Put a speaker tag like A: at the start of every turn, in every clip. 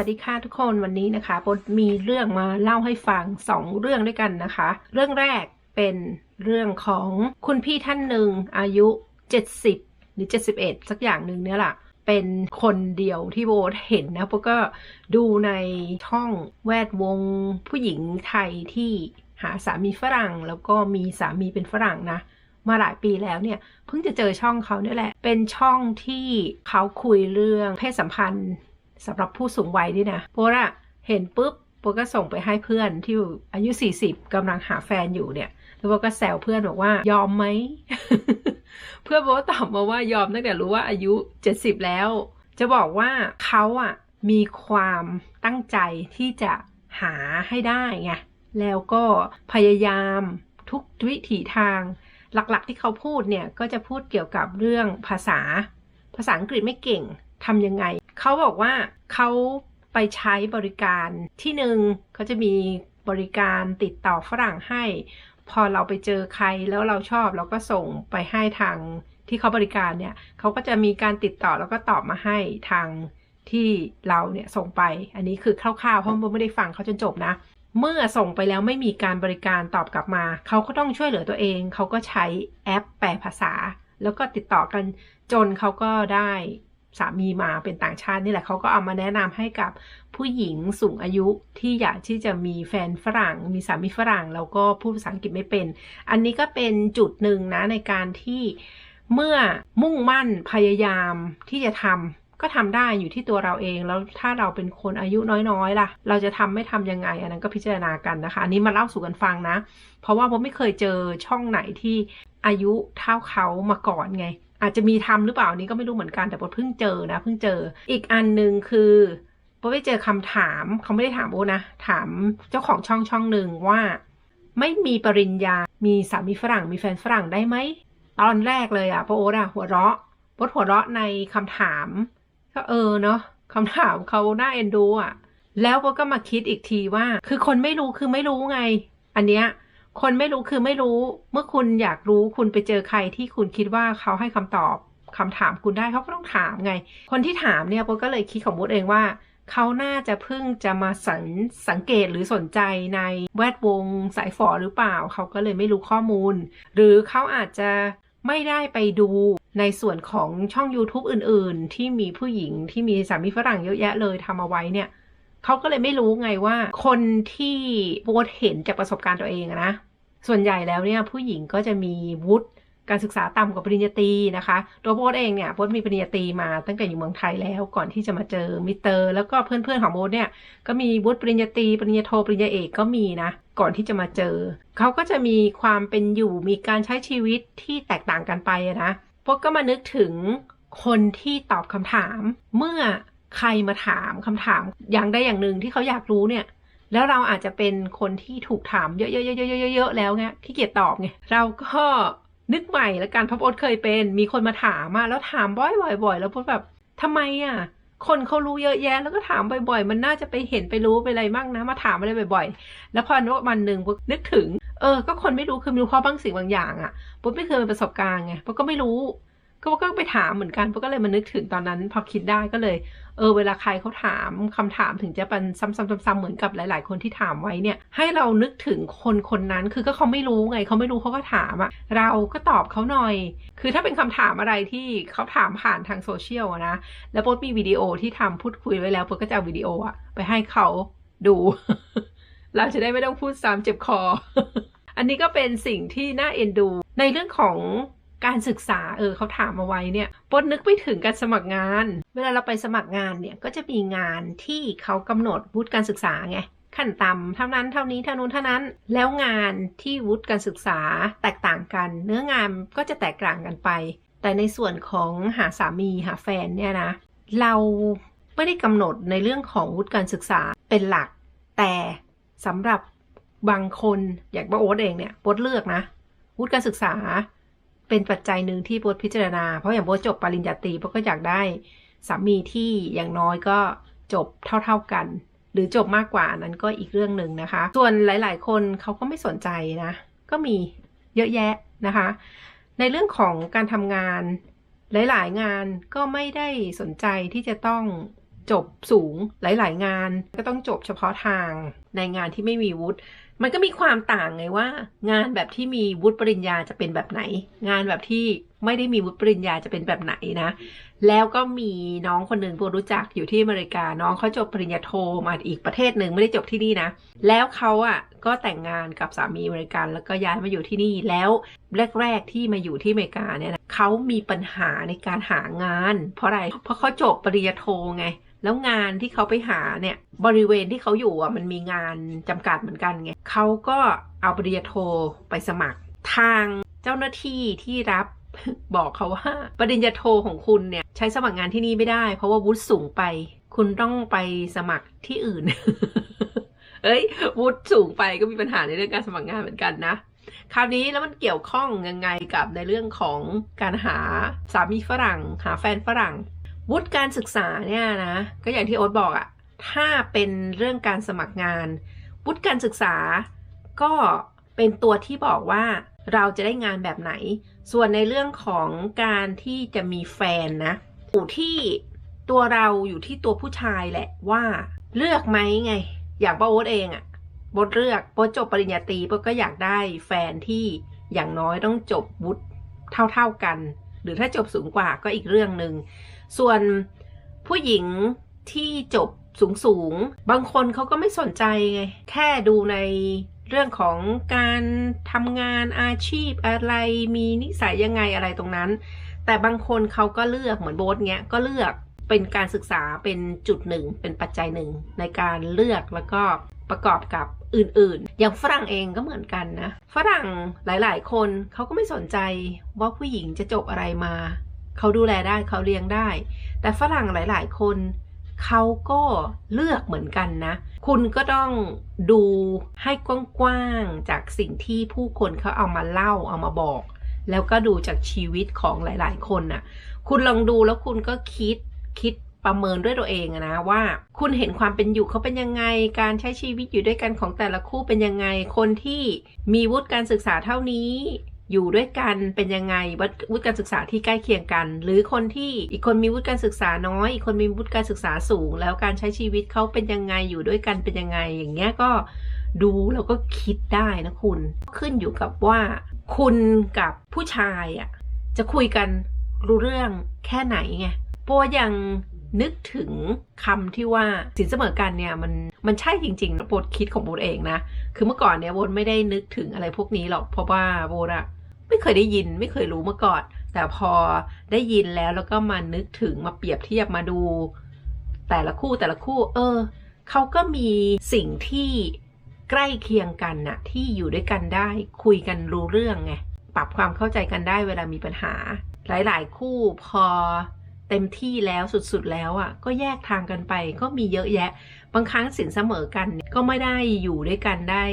A: วัสดีค่ะทุกคนวันนี้นะคะปดมีเรื่องมาเล่าให้ฟังสองเรื่องด้วยกันนะคะ เรื่องแรกเป็นเรื่องของคุณพี่ท่านหนึ่งอายุ 70 หรือ 71 สักอย่างหนึ่งเนี่ยแหละเป็นคนเดียวที่โบทเห็นนะโบก็ดูในช่องแวดวงผู้หญิงไทยที่หาสามีฝรั่ง แล้วก็มีสามีเป็นฝรั่งนะมาหลายปีแล้วเนี่ยเพิ่งจะเจอช่องเขาเนี่ยแหละ เป็นช่องที่เขาคุยเรื่องเพศสัมพันธ์ สำหรับผู้สูงวัยด้วยนะโบอะเห็นปุ๊บโบก็ส่งไปให้เพื่อนที่อายุ 40กำลังหาแฟนอยู่เนี่ยแล้วโบก็แซวเพื่อนบอกว่ายอมไหม เพื่อนโบตอบมาว่ายอมตั้งแต่รู้ว่าอายุ 70 แล้ว จะบอกว่าเขาอะมีความตั้งใจที่จะหาให้ได้ไงแล้วก็พยายามทุกวิถีทาง หลักๆที่เขาพูดเนี่ยก็จะพูดเกี่ยวกับเรื่องภาษา ภาษาอังกฤษไม่เก่งทำยังไง เขาบอกว่าเขาไปใช้บริการที่หนึ่งเขาจะมีบริการติดต่อฝรั่งให้ พอเราไปเจอใครแล้วเราชอบเราก็ส่งไปให้ทางที่เขาบริการเนี่ยเขาก็จะมีการติดต่อแล้วก็ตอบมาให้ทางที่เราเนี่ยส่งไป อันนี้คือคร่าวๆเพราะโบไม่ได้ฟังเขาจนจบนะ เมื่อส่งไปแล้วไม่มีการบริการตอบกลับมา เขาก็ต้องช่วยเหลือตัวเอง เขาก็ใช้แอปแปลภาษา แล้วก็ติดต่อกันจนเขาก็ได้ สามีมาเป็นต่างชาตินี่แหละเขาก็เอามาแนะนำให้กับผู้หญิงสูงอายุที่อยากที่จะมีแฟนฝรั่ง มีสามีฝรั่ง แล้วก็พูดภาษาอังกฤษไม่เป็น อันนี้ก็เป็นจุดหนึ่งนะในการที่เมื่อมุ่งมั่นพยายามที่จะทำก็ทำได้อยู่ที่ตัวเราเองแล้วถ้าเราเป็นคนอายุน้อยๆล่ะ เราจะทำไม่ทำยังไง อันนั้นก็พิจารณากันนะคะ อันนี้มาเล่าสู่กันฟังนะ เพราะว่าผมไม่เคยเจอช่องไหนที่อายุเท่าเขามาก่อนไง อาจจะมีทำหรือเปล่านี้ก็ไม่รู้เหมือนกันแต่โบเพิ่งเจอนะเพิ่งเจออีกอันหนึ่งคือโบไปเจอคำถามเขาไม่ได้ถามโบนะถามเจ้าของช่องช่องหนึ่งว่าไม่มีปริญญา มีสามีฝรั่ง มีแฟนฝรั่งได้ไหม ตอนแรกเลยอะโปโอ๊ตอะหัวเราะโบหัวเราะในคำถาม ก็เออเนาะคำถามเขาน่าเอ็นดูอะแล้วโบก็มาคิดอีกทีว่า คือคนไม่รู้คือไม่รู้ไง อันเนี้ย คนไม่รู้คือไม่รู้ เมื่อคุณอยากรู้คุณไปเจอใครที่คุณคิดว่าเขาให้คำตอบคำถามคุณได้เขาก็ต้องถามไง คนที่ถามเนี่ยโบก็เลยคิดของโบเองว่าเขาน่าจะเพิ่งจะมาสังสังเกตหรือสนใจในแวดวงสายฝอหรือเปล่า เขาก็เลยไม่รู้ข้อมูล หรือเขาอาจจะไม่ได้ไปดูในส่วนของช่อง YouTube อื่น ๆ ที่มีผู้หญิงที่มีสามีฝรั่งเยอะแยะเลยทำเอาไว้เนี่ยเขาก็เลยไม่รู้ไงว่า คนที่โบเห็นจากประสบการณ์ตัวเองนะ ส่วนใหญ่แล้วเนี่ยผู้หญิงก็จะมีวุฒิการศึกษาต่ำกว่าปริญญาตรีนะคะ ตัวโบทเองเนี่ยโบทมีปริญญาตรีมาตั้งแต่อยู่เมืองไทยแล้วก่อนที่จะมาเจอมิสเตอร์ แล้วก็เพื่อนๆของโบทเนี่ยก็มีวุฒิปริญญาตรีปริญญาโทปริญญาเอกก็มีนะ ก่อนที่จะมาเจอ เขาก็จะมีความเป็นอยู่มีการใช้ชีวิตที่แตกต่างกันไปนะโบทก็มานึกถึงคนที่ตอบคำถาม เมื่อใครมาถามคำถามอย่างใดอย่างหนึ่งที่เขาอยากรู้เนี่ย แล้วเราอาจจะเป็นคนที่ถูกถามเยอะๆๆๆๆแล้วไงขี้เกียจตอบไงเราก็นึกใหม่แล้วกันพระโอ๊ตเคยเป็น มีคนมาถามมาแล้วถามบ่อยๆๆแล้วโอ๊ตแบบทำไมอะคนเขารู้เยอะแยะ แล้วก็ถามบ่อยๆ มันน่าจะไปเห็นไปรู้ไปอะไรมั่งนะ มาถามอะไรบ่อย ๆ แล้วพอวันหนึ่งปุ๊บนึกถึง เออ ก็คนไม่รู้คือไม่รู้เพราะบางสิ่งบางอย่างอะปุ๊บไม่เคยมีประสบการณ์ไงปุ๊บก็ไม่รู้ ก็ก็ไปถามเหมือนกันปุ๊บก็เลยมานึกถึงตอนนั้น พอคิดได้ก็เลย เออ เวลาใครเขาถามคำถามถึงจะเป็นซ้ำๆๆเหมือนกับหลาย ๆ คนที่ถามไว้เนี่ย ให้เรานึกถึงคนคนนั้น คือก็เขาไม่รู้ไงเขาไม่รู้เขาก็ถามอะเราก็ตอบเขาหน่อย คือถ้าเป็นคำถามอะไรที่เขาถามผ่านทางโซเชียลนะ แล้วโป๊มีวิดีโอที่ทำพูดคุยไว้แล้วโป๊ก็จะเอาวิดีโออะไปให้เขาดู เราจะได้ไม่ต้องพูดซ้ำเจ็บคอ อันนี้ก็เป็นสิ่งที่น่าเอ็นดู ในเรื่องของ การศึกษาเออเขาถามมาไว้เนี่ยปดนึกไปถึงการสมัครงาน เวลาเราไปสมัครงานเนี่ยก็จะมีงานที่เขากำหนดวุฒิการศึกษาไงขั้นต่ำเท่านั้นเท่านี้เท่านู้นเท่านั้น แล้วงานที่วุฒิการศึกษาแตกต่างกัน เนื้องานก็จะแตกต่างกันไป แต่ในส่วนของหาสามีหาแฟนเนี่ยนะ เราไม่ได้กำหนดในเรื่องของวุฒิการศึกษาเป็นหลัก แต่สำหรับบางคนอย่างป้าโอ๊ตเองเนี่ยโอ๊ตเลือกนะวุฒิการศึกษา เป็นปัจจัยหนึ่งที่โบทพิจารณา เพราะอย่างโบทจบปริญญาตรีโบทก็อยากได้สามีที่อย่างน้อยก็จบเท่า ๆกัน หรือจบมากกว่านั้นก็อีกเรื่องหนึ่งนะคะ ส่วนหลาย ๆ คนเขาก็ไม่สนใจนะ ก็มีเยอะแยะนะคะ ในเรื่องของการทำงานหลาย ๆ งานก็ไม่ได้สนใจที่จะต้องจบสูงหลาย ๆ งานก็ต้องจบเฉพาะทางในงานที่ไม่มีวุฒิมันก็มีความต่างไงว่า งานแบบที่มีวุฒิปริญญาจะเป็นแบบไหน งานแบบที่ไม่ได้มีวุฒิปริญญาจะเป็นแบบไหนนะ แล้วก็มีน้องคนหนึ่งโบรู้จักอยู่ที่อเมริกา น้องเขาจบปริญญาโทมาอีกประเทศหนึ่งไม่ได้จบที่นี่นะ แล้วเขาอะก็แต่งงานกับสามีอเมริกัน แล้วก็ย้ายมาอยู่ที่นี่แล้วแรก ๆ ที่มาอยู่ที่อเมริกาเนี่ยนะเขามีปัญหาในการหางาน เพราะอะไร เพราะเขาจบปริญญาโทไงแล้วงานที่เขาไปหาเนี่ยบริเวณที่เขาอยู่อะมันมีงานจำกัดเหมือนกันไงเขาก็เอาปริญญาโทไปสมัครทางเจ้าหน้าที่ที่รับบอกเขาว่าปริญญาโทของคุณเนี่ยใช้สมัครงานที่นี่ไม่ได้ เพราะว่าวุฒิสูงไป คุณต้องไปสมัครที่อื่น เอ้ยวุฒิสูงไปก็มีปัญหาในเรื่องการสมัครงานเหมือนกันนะคราวนี้แล้วมันเกี่ยวข้องยังไงกับในเรื่องของการหาสามีฝรั่ง หาแฟนฝรั่ง วุฒิการศึกษาเนี่ยนะ ก็อย่างที่โอ๊ตบอกอะ ถ้าเป็นเรื่องการสมัครงานวุฒิการศึกษา ก็เป็นตัวที่บอกว่าเราจะได้งานแบบไหน ส่วนในเรื่องของการที่จะมีแฟนนะอยู่ที่ตัวเราอยู่ที่ตัวผู้ชายแหละว่าเลือกไหมไง อย่างป้าโอ๊ตเองอะโบทเลือกโบทจบปริญญาตรีโบทก็อยากได้แฟนที่อย่างน้อยต้องจบวุฒิเท่าๆกัน หรือถ้าจบสูงกว่าก็อีกเรื่องหนึ่งส่วนผู้หญิงที่จบ สูงสูงๆ บางคนเขาก็ไม่สนใจไง แค่ดูในเรื่องของการทำงานอาชีพอะไรมีนิสัยยังไงอะไรตรงนั้น แต่บางคนเขาก็เลือกเหมือนโบ๊ทเงี้ยก็เลือกเป็นการศึกษาเป็นจุดหนึ่ง เป็นปัจจัยหนึ่งในการเลือกแล้วก็ประกอบกับอื่นๆ อย่างฝรั่งเองก็เหมือนกันนะ ฝรั่งหลายๆ คนเขาก็ไม่สนใจว่าผู้หญิงจะจบอะไรมา เขาดูแลได้เขาเลี้ยงได้ แต่ฝรั่งหลายๆ คน เขาก็เลือกเหมือนกันนะ คุณก็ต้องดูให้กว้างๆจากสิ่งที่ผู้คนเขาเอามาเล่าเอามาบอก แล้วก็ดูจากชีวิตของหลาย ๆ คนน่ะ คุณลองดูแล้วคุณก็คิดคิดประเมินด้วยตัวเองนะว่าคุณเห็นความเป็นอยู่เขาเป็นยังไง การใช้ชีวิตอยู่ด้วยกันของแต่ละคู่เป็นยังไง คนที่มีวุฒิการศึกษาเท่านี้ อยู่ด้วยกันเป็นยังไงวุฒิการศึกษาที่ใกล้เคียงกัน หรือคนที่อีกคนมีวุฒิการศึกษาน้อย อีกคนมีวุฒิการศึกษาสูง แล้วการใช้ชีวิตเขาเป็นยังไงอยู่ด้วยกันเป็นยังไง อย่างเงี้ยก็ดูแล้วก็คิดได้นะคุณ ขึ้นอยู่กับว่าคุณกับผู้ชายอะจะคุยกันรู้เรื่องแค่ไหนไงปัวยังนึกถึงคำที่ว่าสินเสมอกันเนี่ยมันมันใช่จริงๆโบทคิดของโบทเองนะ คือเมื่อก่อนเนี่ยโบทไม่ได้นึกถึงอะไรพวกนี้หรอกเพราะว่าโบทอะ ไม่เคยได้ยินไม่เคยรู้มาก่อน แต่พอได้ยินแล้วแล้วก็มานึกถึงมาเปรียบเทียบมาดู แต่ละคู่แต่ละคู่ เออเขาก็มีสิ่งที่ใกล้เคียงกันน่ะ ที่อยู่ด้วยกันได้คุยกันรู้เรื่องไงปรับความเข้าใจกันได้เวลามีปัญหา หลาย ๆ คู่พอ เต็มที่แล้วสุดๆแล้วอะก็แยกทางกันไปก็มีเยอะแยะ บางครั้งสินเสมอกันก็ไม่ได้อยู่ด้วยกันได้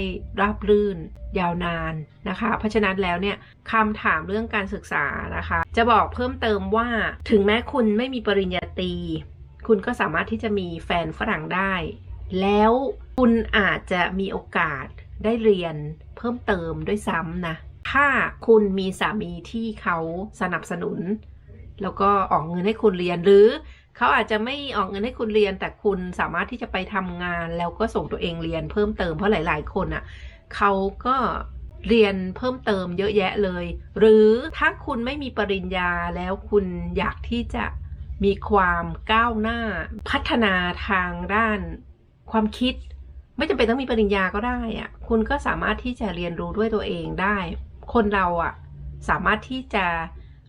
A: ราบรื่น ยาวนานนะคะ เพราะฉะนั้นแล้วเนี่ยคำถามเรื่องการศึกษานะคะ จะบอกเพิ่มเติมว่าถึงแม้คุณไม่มีปริญญาตรีคุณก็สามารถที่จะมีแฟนฝรั่งได้ แล้วคุณอาจจะมีโอกาสได้เรียนเพิ่มเติมด้วยซ้ำนะ ถ้าคุณมีสามีที่เขาสนับสนุน แล้วก็ออกเงินให้คุณเรียนหรือเขาอาจจะไม่ออกเงินให้คุณเรียน แต่คุณสามารถที่จะไปทำงาน แล้วก็ส่งตัวเองเรียนเพิ่มเติมเพราะหลาย ๆ คนอะ่ะเขาก็เรียนเพิ่มเติมเยอะแยะเลย หรือถ้าคุณไม่มีปริญญาแล้วคุณอยากที่จะมีความก้าวหน้า พัฒนาทางด้านความคิด ไม่จำเป็นต้องมีปริญญาก็ได้อะคุณก็สามารถที่จะเรียนรู้ด้วยตัวเองได้ คนเราอะสามารถที่จะ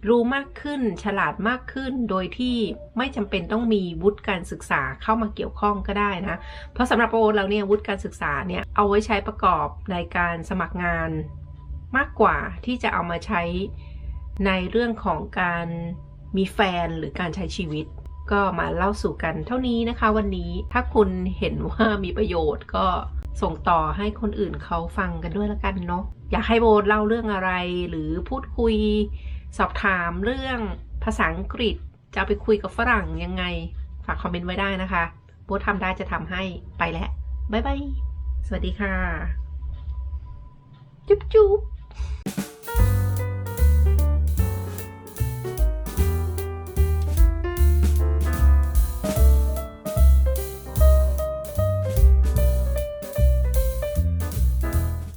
A: รู้มากขึ้น ฉลาดมากขึ้น โดยที่ไม่จำเป็นต้องมีวุฒิการศึกษาเข้ามาเกี่ยวข้องก็ได้นะ เพราะสำหรับโอเราเนี่ยวุฒิการศึกษาเนี่ยเอาไว้ใช้ประกอบในการสมัครงานมากกว่าที่จะเอามาใช้ในเรื่องของการมีแฟนหรือการใช้ชีวิต ก็มาเล่าสู่กันเท่านี้นะคะวันนี้ถ้าคุณเห็นว่ามีประโยชน์ก็ส่งต่อให้คนอื่นเขาฟังกันด้วยละกันเนาะอยากให้โบเล่าเรื่องอะไรหรือพูดคุย สอบถามเรื่องภาษาอังกฤษ จะไปคุยกับฝรั่งยังไง ฝากคอมเมนต์ไว้ได้นะคะโบทำได้จะทำให้ไปแล้วบ๊ายบาย สวัสดีค่ะ จุ๊บจุ๊บ